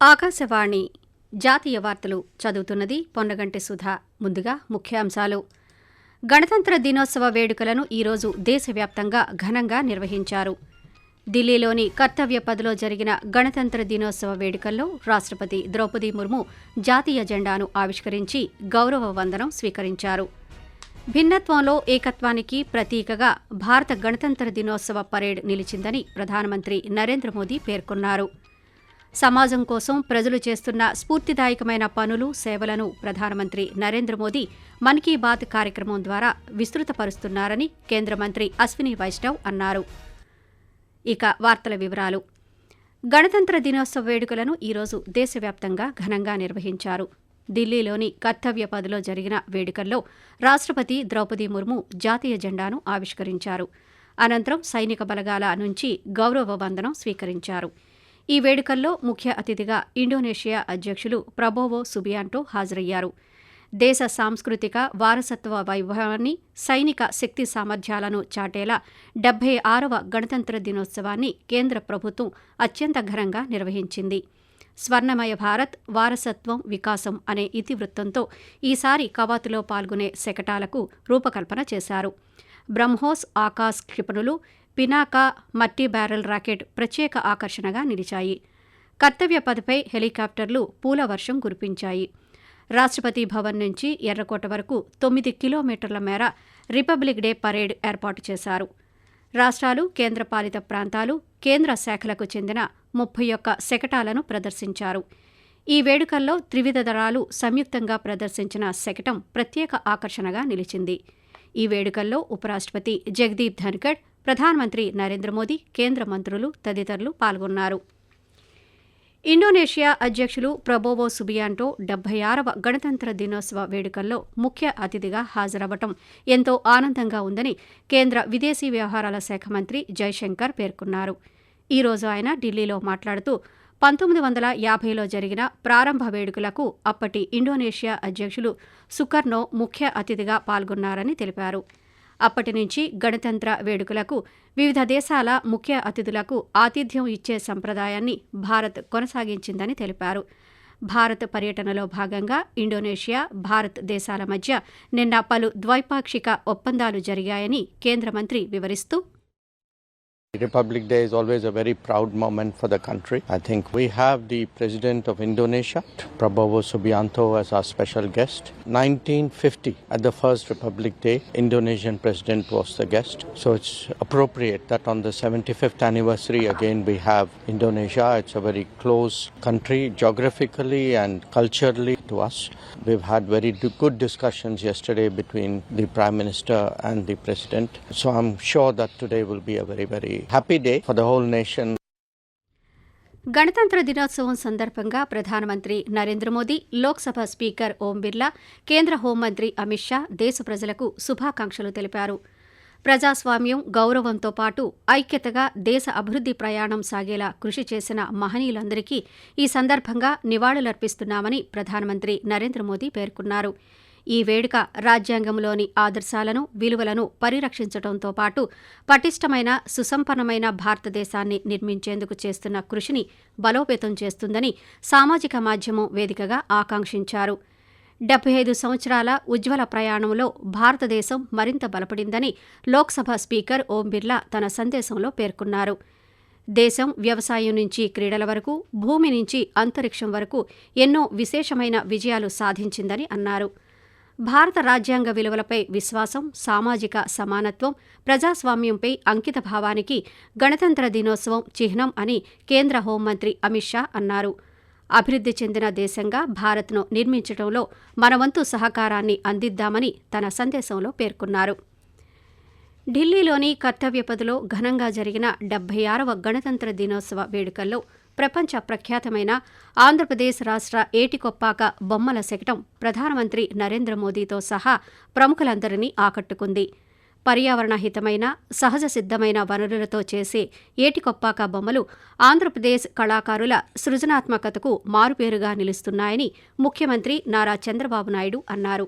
ఆకాశవాణి జాతీయ వార్తలు చదువుతున్నది పొన్నగంటి సుధా. ముందుగా ముఖ్యాంశాలు. గణతంత్ర దినోత్సవ వేడుకలను ఈరోజు దేశవ్యాప్తంగా ఘనంగా నిర్వహించారు. ఢిల్లీలోని కర్తవ్య పదిలో జరిగిన గణతంత్ర దినోత్సవ వేడుకల్లో రాష్ట్రపతి ద్రౌపది ముర్ము జాతీయ జెండాను ఆవిష్కరించి గౌరవ వందనం స్వీకరించారు. భిన్నత్వంలో ఏకత్వానికి ప్రతీకగా భారత గణతంత్ర దినోత్సవ పరేడ్ నిలిచిందని ప్రధానమంత్రి నరేంద్ర మోదీ పేర్కొన్నారు. సమాజం కోసం ప్రజలు చేస్తున్న స్ఫూర్తిదాయకమైన పనులు సేవలను ప్రధానమంత్రి నరేంద్ర మోదీ మన్ కీ బాత్ కార్యక్రమం ద్వారా విస్తృతపరుస్తున్నారని కేంద్ర మంత్రి అశ్విని వైష్ణవ్ అన్నారు. ఇక వార్తల వివరాలు. గణతంత్ర దినోత్సవ వేడుకలను ఈరోజు దేశవ్యాప్తంగా ఘనంగా నిర్వహించారు. ఢిల్లీలోని కర్తవ్య పదిలో జరిగిన వేడుకల్లో రాష్ట్రపతి ద్రౌపది ముర్ము జాతీయ జెండాను ఆవిష్కరించారు. అనంతరం సైనిక బలగాల నుంచి గౌరవ వందనం స్వీకరించారు. ఈ వేడుకల్లో ముఖ్య అతిథిగా ఇండోనేషియా అధ్యక్షులు ప్రబోవో సుబియాంటో హాజరయ్యారు. దేశ సాంస్కృతిక వారసత్వ వైభవాన్ని సైనిక శక్తి సామర్థ్యాలను చాటేలా డెబ్బై ఆరవ గణతంత్ర దినోత్సవాన్ని కేంద్ర ప్రభుత్వం అత్యంత ఘనంగా నిర్వహించింది. స్వర్ణమయ భారత్ వారసత్వం వికాసం అనే ఇతివృత్తంతో ఈసారి కవాతులో పాల్గొనే శకటాలకు రూపకల్పన చేశారు. బ్రహ్మోస్ ఆకాశ్ క్షిపణులు పినాకా మట్టి బ్యారెల్ రాకెట్ ప్రత్యేక ఆకర్షణగా నిలిచాయి. కర్తవ్య పదపై హెలికాప్టర్లు పూల వర్షం కురిపించాయి. రాష్ట్రపతి భవన్ నుంచి ఎర్రకోట వరకు తొమ్మిది కిలోమీటర్ల మేర రిపబ్లిక్ డే పరేడ్ ఏర్పాటు చేశారు. రాష్ట్రాలు కేంద్రపాలిత ప్రాంతాలు కేంద్ర శాఖలకు చెందిన ముప్పై ఒక్క శకటాలను ప్రదర్శించారు. ఈ వేడుకల్లో త్రివిధ దళాలు సంయుక్తంగా ప్రదర్శించిన శకటం ప్రత్యేక ఆకర్షణగా నిలిచింది. ఈ వేడుకల్లో ఉపరాష్ట్రపతి జగదీప్ ధన్కడ్ ప్రధానమంత్రి నరేంద్ర మోదీ కేంద్ర మంత్రులు తదితరులు పాల్గొన్నారు. ఇండోనేషియా అధ్యక్షులు ప్రబోవో సుబియాంటో డెబ్బై ఆరవ గణతంత్ర దినోత్సవ వేడుకల్లో ముఖ్య అతిథిగా హాజరవ్వటం ఎంతో ఆనందంగా ఉందని కేంద్ర విదేశీ వ్యవహారాల శాఖ మంత్రి జైశంకర్ పేర్కొన్నారు. ఈ రోజు ఆయన ఢిల్లీలో మాట్లాడుతూ పంతొమ్మిది వందల యాభైలో జరిగిన ప్రారంభ వేడుకలకు అప్పటి ఇండోనేషియా అధ్యక్షులు సుకర్నో ముఖ్య అతిథిగా పాల్గొన్నారని తెలిపారు. అప్పటి నుంచి గణతంత్ర వేడుకలకు వివిధ దేశాల ముఖ్య అతిథులకు ఆతిథ్యం ఇచ్చే సంప్రదాయాన్ని భారత్ కొనసాగించిందని తెలిపారు. భారత్ పర్యటనలో భాగంగా ఇండోనేషియా భారత్ దేశాల మధ్య నిన్న పలు ద్వైపాక్షిక ఒప్పందాలు జరిగాయని కేంద్ర మంత్రి వివరిస్తూ Republic Day is always a very proud moment for the country. I think we have the President of Indonesia, Prabowo Subianto, as our special guest. 1950, at the first Republic Day, Indonesian President was the guest. So it's appropriate that on the 75th anniversary, again, we have Indonesia. It's a very close country geographically and culturally to us. We've had very good discussions yesterday between the Prime Minister and the President. So I'm sure that today will be a very, very happy day for the whole nation గణతంత్ర దినోత్సవం సందర్భంగా ప్రధానమంత్రి Narendra Modi Lok Sabha speaker Om Birla కేంద్ర హోంమంత్రి అమిత్ షా దేశ ప్రజలకు శుభాకాంక్షలు తెలిపారు. ప్రజాస్వామ్యం గౌరవంతో పాటు ఐక్యతగా దేశ అభివృద్ధి ప్రయాణం సాగేలా కృషి చేసిన మహనీయులందరికీ ఈ సందర్భంగా నివాళులర్పిస్తున్నామని ప్రధానమంత్రి నరేంద్ర మోదీ పేర్కొన్నారు. ఈ వేడుక రాజ్యాంగంలోని ఆదర్శాలను విలువలను పరిరక్షించడంతో పాటు పటిష్టమైన సుసంపన్నమైన భారతదేశాన్ని నిర్మించేందుకు చేస్తున్న కృషిని బలోపేతం చేస్తుందని సామాజిక మాధ్యమం వేదికగా ఆకాంక్షించారు. డెబ్బై ఐదు సంవత్సరాల ఉజ్వల ప్రయాణంలో భారతదేశం మరింత బలపడిందని లోక్సభ స్పీకర్ ఓం బిర్లా తన సందేశంలో పేర్కొన్నారు. దేశం వ్యవసాయం నుంచి క్రీడల వరకు భూమి నుంచి అంతరిక్షం వరకు ఎన్నో విశేషమైన విజయాలు సాధించిందని అన్నారు. భారత రాజ్యాంగ విలువలపై విశ్వాసం సామాజిక సమానత్వం ప్రజాస్వామ్యంపై అంకిత భావానికి గణతంత్ర దినోత్సవం చిహ్నం అని కేంద్ర హోంమంత్రి అమిత్ షా అన్నారు. అభివృద్ధి చెందిన దేశంగా భారత్ను నిర్మించడంలో మనవంతు సహకారాన్ని అందిద్దామని తన సందేశంలో పేర్కొన్నారు. ఢిల్లీలోని కర్తవ్యపథలో ఘనంగా జరిగిన డెబ్బై ఆరవ గణతంత్ర దినోత్సవ వేడుకల్లో ప్రపంచ ప్రఖ్యాతమైన ఆంధ్రప్రదేశ్ రాష్ట్ర ఏటికొప్పాక బొమ్మల శకటం ప్రధానమంత్రి నరేంద్ర మోదీతో సహా ప్రముఖులందరినీ ఆకట్టుకుంది. పర్యావరణ హితమైన సహజ సిద్ధమైన వనరులతో చేసే ఏటికొప్పాక బొమ్మలు ఆంధ్రప్రదేశ్ కళాకారుల సృజనాత్మకతకు మారుపేరుగా నిలుస్తున్నాయని ముఖ్యమంత్రి నారా చంద్రబాబు నాయుడు అన్నారు.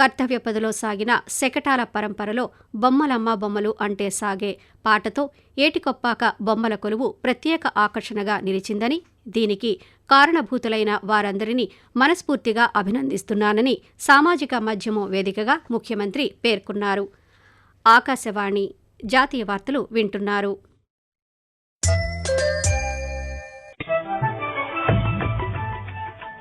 కర్తవ్య పదిలో సాగిన శకటాల పరంపరలో బొమ్మలమ్మ బొమ్మలు అంటే సాగే పాటతో ఏటికొప్పాక బొమ్మల కొలువు ప్రత్యేక ఆకర్షణగా నిలిచిందని దీనికి కారణభూతులైన వారందరినీ మనస్ఫూర్తిగా అభినందిస్తున్నానని సామాజిక మాధ్యమం వేదికగా ముఖ్యమంత్రి పేర్కొన్నారు. ఆకాశవాణి జాతీయ వార్తలు వింటున్నారు.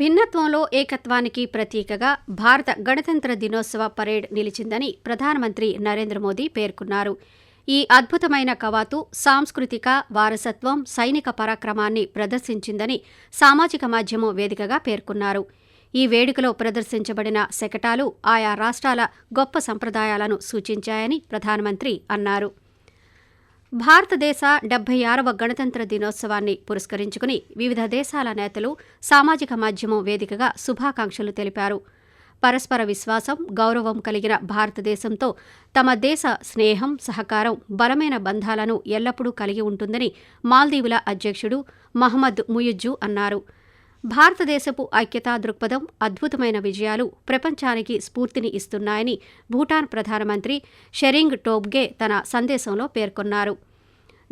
భిన్నత్వంలో ఏకత్వానికి ప్రతీకగా భారత గణతంత్ర దినోత్సవ పరేడ్ నిలిచిందని ప్రధానమంత్రి నరేంద్ర మోదీ పేర్కొన్నారు. ఈ అద్భుతమైన కవాతు సాంస్కృతిక వారసత్వం సైనిక పరాక్రమాన్ని ప్రదర్శించిందని సామాజిక మాధ్యమం వేదికగా పేర్కొన్నారు. ఈ వేడుకలో ప్రదర్శించబడిన శకటాలు ఆయా రాష్ట్రాల గొప్ప సంప్రదాయాలను సూచించాయని ప్రధానమంత్రి అన్నారు. భారతదేశ డెబ్బై ఆరవ గణతంత్ర దినోత్సవాన్ని పురస్కరించుకుని వివిధ దేశాల నేతలు సామాజిక మాధ్యమం వేదికగా శుభాకాంక్షలు తెలిపారు. పరస్పర విశ్వాసం గౌరవం కలిగిన భారతదేశంతో తమ దేశ స్నేహం సహకారం బలమైన బంధాలను ఎల్లప్పుడూ కలిగి ఉంటుందని మాల్దీవుల అధ్యక్షుడు మహమ్మద్ ముయుజ్జు అన్నారు. భారతదేశపు ఐక్యతా దృక్పథం అద్భుతమైన విజయాలు ప్రపంచానికి స్ఫూర్తిని ఇస్తున్నాయని భూటాన్ ప్రధానమంత్రి షెరింగ్ టోబ్గే తన సందేశంలో పేర్కొన్నారు.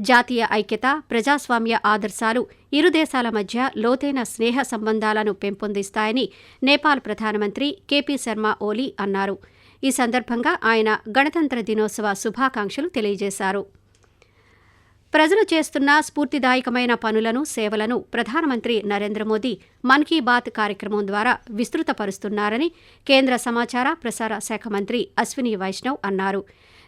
జాతీయ ఐక్యత ప్రజాస్వామ్య ఆదర్శాలు ఇరు దేశాల మధ్య లోతైన స్నేహ సంబంధాలను పెంపొందిస్తాయని నేపాల్ ప్రధానమంత్రి కేపీ శర్మ ఓలీ అన్నారు. ఈ సందర్భంగా ఆయన గణతంత్ర దినోత్సవ శుభాకాంక్షలు తెలియజేశారు. ప్రజలు చేస్తున్న స్ఫూర్తిదాయకమైన పనులను సేవలను ప్రధానమంత్రి నరేంద్ర మోదీ మన్ కీ బాత్ కార్యక్రమం ద్వారా విస్తృతపరుస్తున్నారని కేంద్ర సమాచార ప్రసార శాఖ మంత్రి అశ్విని వైష్ణవ్ అన్నారు.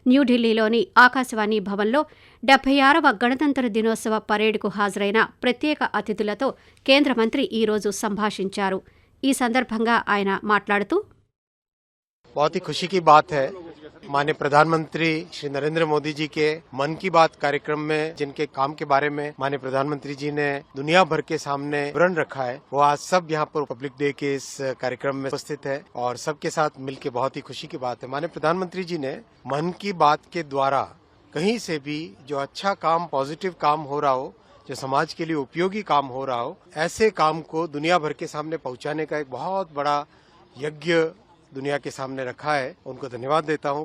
న్యూఢిల్లీలోని ఆకాశవాణి భవన్లో డెబ్బై ఆరవ గణతంత్ర దినోత్సవ పరేడ్కు హాజరైన ప్రత్యేక అతిథులతో కేంద్ర మంత్రి ఈరోజు సంభాషించారు. ఈ సందర్భంగా ఆయన మాట్లాడుతూ बहुत ही खुशी की बात है। माननीय प्रधानमंत्री श्री नरेंद्र मोदी जी के मन की बात कार्यक्रम में, जिनके काम के बारे में माननीय प्रधानमंत्री जी ने दुनिया भर के सामने विवरण रखा है, वो आज सब यहाँ पर पब्लिक डे के इस कार्यक्रम में उपस्थित है और सबके साथ मिलकर बहुत ही खुशी की बात है। माननीय प्रधानमंत्री जी ने मन की बात के द्वारा कहीं से भी जो अच्छा काम, पॉजिटिव काम हो रहा हो, जो समाज के लिए उपयोगी काम हो रहा हो, ऐसे काम को दुनिया भर के सामने पहुँचाने का एक बहुत बड़ा यज्ञ दुनिया के सामने रखा है उनको धन्यवाद देता हूं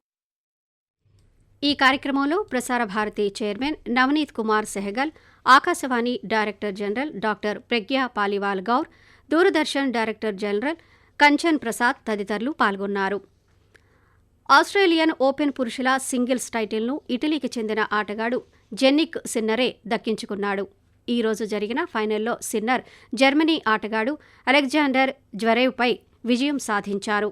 ఈ కార్యక్రమంలో Prasar Bharati chairman Navneet Kumar Sehgal Akashvani director general doctor Pragya Paliwal Gaur Doordarshan director general Kanchan Prasad తదితరులు పాల్గొన్నారు ఆస్ట్రేలియన్ ఓపెన్ పురుషుల సింగిల్స్ టైటిల్ను ఇటలీకి చెందిన ఆటగాడు జెన్నిక్ సిన్నరే దక్కించుకున్నాడు ఈ రోజు జరిగిన ఫైనల్లో సిన్నర్ జర్మనీ ఆటగాడు అలెగ్జాండర్ జ్వరేవ్పై విజయం సాధించారు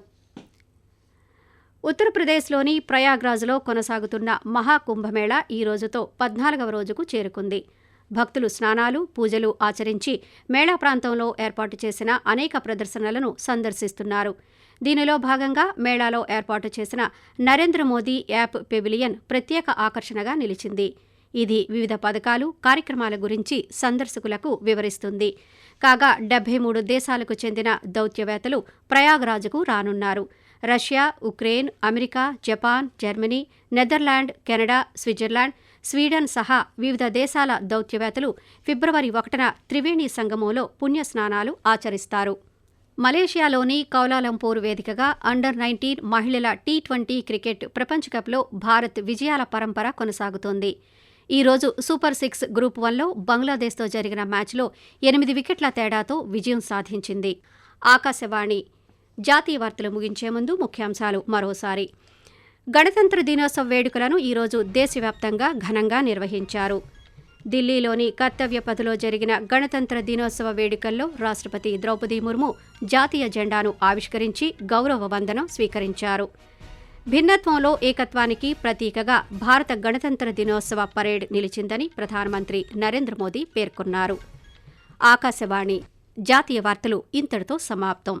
ఉత్తరప్రదేశ్లోని ప్రయాగ్రాజ్లో కొనసాగుతున్న మహాకుంభమేళా ఈ రోజుతో పద్నాలుగవ రోజుకు చేరుకుంది. భక్తులు స్నానాలు పూజలు ఆచరించి మేళా ప్రాంతంలో ఏర్పాటు చేసిన అనేక ప్రదర్శనలను సందర్శిస్తున్నారు. దీనిలో భాగంగా మేళాలో ఏర్పాటు చేసిన నరేంద్ర మోదీ యాప్ పెవిలియన్ ప్రత్యేక ఆకర్షణగా నిలిచింది. ఇది వివిధ పథకాలు కార్యక్రమాల గురించి సందర్శకులకు వివరిస్తుంది. కాగా డెబ్బై మూడు దేశాలకు చెందిన దౌత్యవేత్తలు ప్రయాగ్రాజ్కు రానున్నారు. Russia Ukraine America Japan Germany Netherland Canada Switzerland Sweden సహా వివిధ దేశాల దౌత్యవేత్తలు ఫిబ్రవరి ఒకటిన త్రివేణి సంగమంలో పుణ్యస్నానాలు ఆచరిస్తారు. మలేషియాలోని కౌలాలంపూర్ వేదికగా అండర్ నైన్టీన్ మహిళల టీ ట్వంటీ క్రికెట్ ప్రపంచ కప్లో భారత్ విజయాల పరంపర కొనసాగుతోంది. ఈ రోజు సూపర్ సిక్స్ గ్రూప్ వన్లో బంగ్లాదేశ్తో జరిగిన మ్యాచ్లో ఎనిమిది వికెట్ల తేడాతో విజయం సాధించింది. ఆకాశవాణి జాతీయ వార్తలు ముగించే ముందు ముఖ్యాంశాలు మరోసారి. గణతంత్ర దినోత్సవ వేడుకలను ఈరోజు దేశవ్యాప్తంగా ఘనంగా నిర్వహించారు. ఢిల్లీలోని కర్తవ్య పథలో జరిగిన గణతంత్ర దినోత్సవ వేడుకల్లో రాష్ట్రపతి ద్రౌపది ముర్ము జాతీయ జెండాను ఆవిష్కరించి గౌరవ వందనం స్వీకరించారు. భిన్నత్వంలో ఏకత్వానికి ప్రతీకగా భారత గణతంత్ర దినోత్సవ పరేడ్ నిలిచిందని ప్రధానమంత్రి నరేంద్ర మోదీ పేర్కొన్నారు. ఆకాశవాణి జాతీయ వార్తలు ఇంతటితో సమాప్తం.